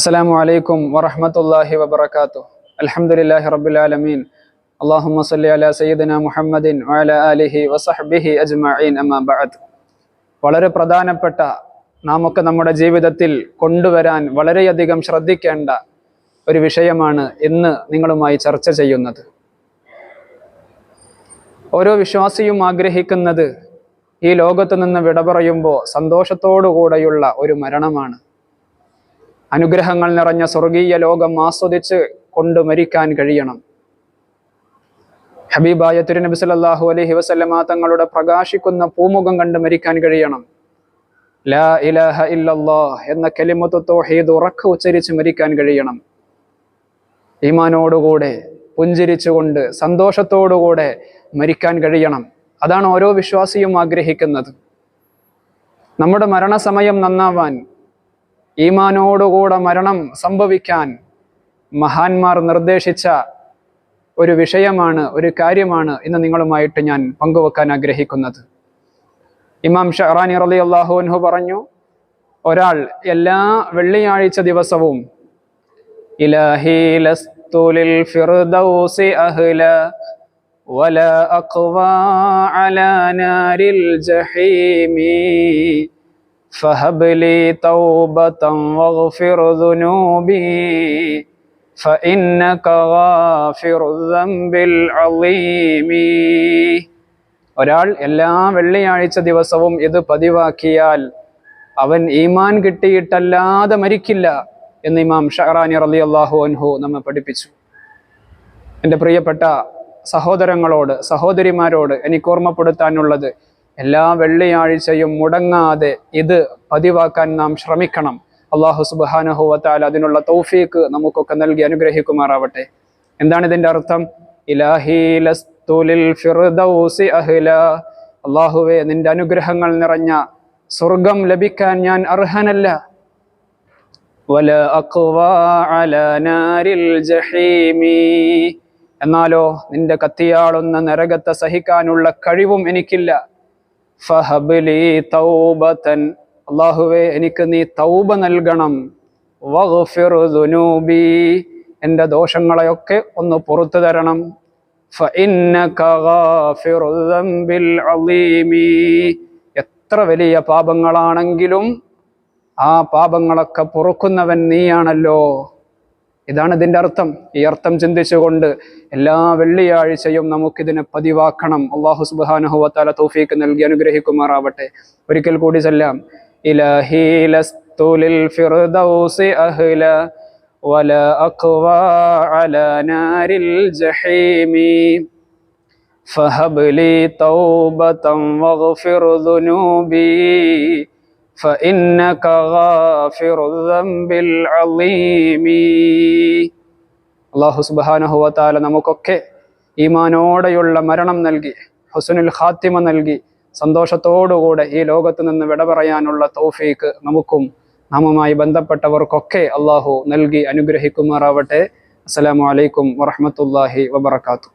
അസ്സലാമു അലൈക്കും വറഹമത്തല്ലാഹി വബർക്കാത്തു അലഹമുല്ലാഹി റബുലാലമീൻ അള്ളാഹുമ്മ സല്ലി അല സയ്യിദിന മുഹമ്മദിൻ വഅല അലിഹി വസഹബിഹി അജ്മഈൻ. അമ്മാബാദ് വളരെ പ്രധാനപ്പെട്ട നാമൊക്കെ നമ്മുടെ ജീവിതത്തിൽ കൊണ്ടുവരാൻ വളരെയധികം ശ്രദ്ധിക്കേണ്ട ഒരു വിഷയമാണ് ഇന്ന് നിങ്ങളുമായി ചർച്ച ചെയ്യുന്നത്. ഓരോ വിശ്വാസിയും ആഗ്രഹിക്കുന്നത് ഈ ലോകത്തു നിന്ന് വിട പറയുമ്പോൾ സന്തോഷത്തോടുകൂടെയുള്ള ഒരു മരണമാണ്. അനുഗ്രഹങ്ങൾ നിറഞ്ഞ സ്വർഗീയ ലോകം ആസ്വദിച്ച് കൊണ്ട് മരിക്കാൻ കഴിയണം. ഹബീബായ തിരുനബി സല്ലല്ലാഹു അലൈഹി വസല്ലമ തങ്ങളുടെ പ്രകാശിക്കുന്ന പൂമുഖം കണ്ട് മരിക്കാൻ കഴിയണം. ലാ ഇലാഹ ഇല്ലല്ലാഹ് എന്ന കലിമത്ത് തൗഹീദ് ഉറക്ക ഉച്ചരിച്ച് മരിക്കാൻ കഴിയണം. ഈമാനോടുകൂടെ പുഞ്ചിരിച്ചുകൊണ്ട് സന്തോഷത്തോടുകൂടെ മരിക്കാൻ കഴിയണം. അതാണ് ഓരോ വിശ്വാസിയും ആഗ്രഹിക്കുന്നത്. നമ്മുടെ മരണസമയം നന്നാവാൻ ഈമാനോടുകൂടെ മരണം സംഭവിക്കാൻ മഹാന്മാർ നിർദ്ദേശിച്ച ഒരു വിഷയമാണ് ഒരു കാര്യമാണ് ഇന്ന് നിങ്ങളുമായിട്ട് ഞാൻ പങ്കുവെക്കാൻ ആഗ്രഹിക്കുന്നത് ഇമാം ഷഹറാനി റലി അള്ളാഹുൻഹു പറഞ്ഞു ഒരാൾ എല്ലാ വെള്ളിയാഴ്ച ദിവസവും ഇലാഹി ലസ്തു ലിൽ ഫിർദൗസി അഹ്ല ولا أقوى على نار الجحيم فهب لي توبة واغفر ذنوبي فإنك غافر الذنب العظيم ഒരാൾ എല്ലാ വെള്ളിയാഴ്ച ദിവസവും ഇത് പതിവാക്കിയാൽ അവൻ ഈമാൻ കിട്ടിയിട്ടല്ലാതെ മരിക്കില്ല എന്ന് ഇമാം ഷഹറാനി റലി അള്ളാഹു അൻഹു നമ്മെ പഠിപ്പിച്ചു എൻ്റെ പ്രിയപ്പെട്ട സഹോദരങ്ങളോട് സഹോദരിമാരോട് എനിക്ക് ഓർമ്മപ്പെടുത്താനുള്ളത് എല്ലാ വെള്ളിയാഴ്ചയും മുടങ്ങാതെ ഇത് പതിവാക്കാൻ നാം ശ്രമിക്കണം. അള്ളാഹു സുബാനഹുവത്താൽ അതിനുള്ള തൗഫീക്ക് നമുക്കൊക്കെ നൽകി അനുഗ്രഹിക്കുമാറാവട്ടെ. എന്താണ് ഇതിന്റെ അർത്ഥം? അള്ളാഹുവെ നിന്റെ അനുഗ്രഹങ്ങൾ നിറഞ്ഞ സ്വർഗം ലഭിക്കാൻ ഞാൻ അർഹനല്ല. എന്നാലോ നിന്റെ കത്തിയാളുന്ന നരകത്തെ സഹിക്കാനുള്ള കഴിവും എനിക്കില്ല. ഫഹബലി തൗബതൻ. അള്ളാഹുവെ എനിക്ക് നീ തൗബ നൽകണം. വഗ്ഫിർ എന്റെ ദോഷങ്ങളെയൊക്കെ ഒന്ന് പുറത്തു തരണം. എത്ര വലിയ പാപങ്ങളാണെങ്കിലും ആ പാപങ്ങളൊക്കെ പൊറുക്കുന്നവൻ നീയാണല്ലോ. ഇതാണ് ഇതിൻ്റെ അർത്ഥം ഈ അർത്ഥം ചിന്തിച്ചുകൊണ്ട് എല്ലാ വെള്ളിയാഴ്ചയും നമുക്കിതിനെ പതിവാക്കണം അള്ളാഹു സുബാനുഹുവത്താല തൗഫീക്ക് നൽകി അനുഗ്രഹിക്കുമാറാവട്ടെ ഒരിക്കൽ കൂടി ചെല്ലാം ഇലഹീലസ്തുലിൽ ഫിർദൗസി അഹ്ല ولا أقوى على نار الجحيم فهب لي توبة واغفر ذنوبي فإنك غافر الذنب العظيم അള്ളാഹു സുബാനഹുവത്താല നമുക്കൊക്കെ ഈമാനോടെയുള്ള മരണം നൽകി ഹുസനുൽ ഖാത്തിമ നൽകി സന്തോഷത്തോടുകൂടെ ഈ ലോകത്ത് നിന്ന് വിട പറയാനുള്ള തൗഫീക്ക് നമുക്കും നാമുമായി ബന്ധപ്പെട്ടവർക്കൊക്കെ അള്ളാഹു നൽകി അനുഗ്രഹിക്കുമാറാവട്ടെ അസ്സലാമു അലൈക്കും വറഹമത്തല്ലാഹി വബർക്കാത്തു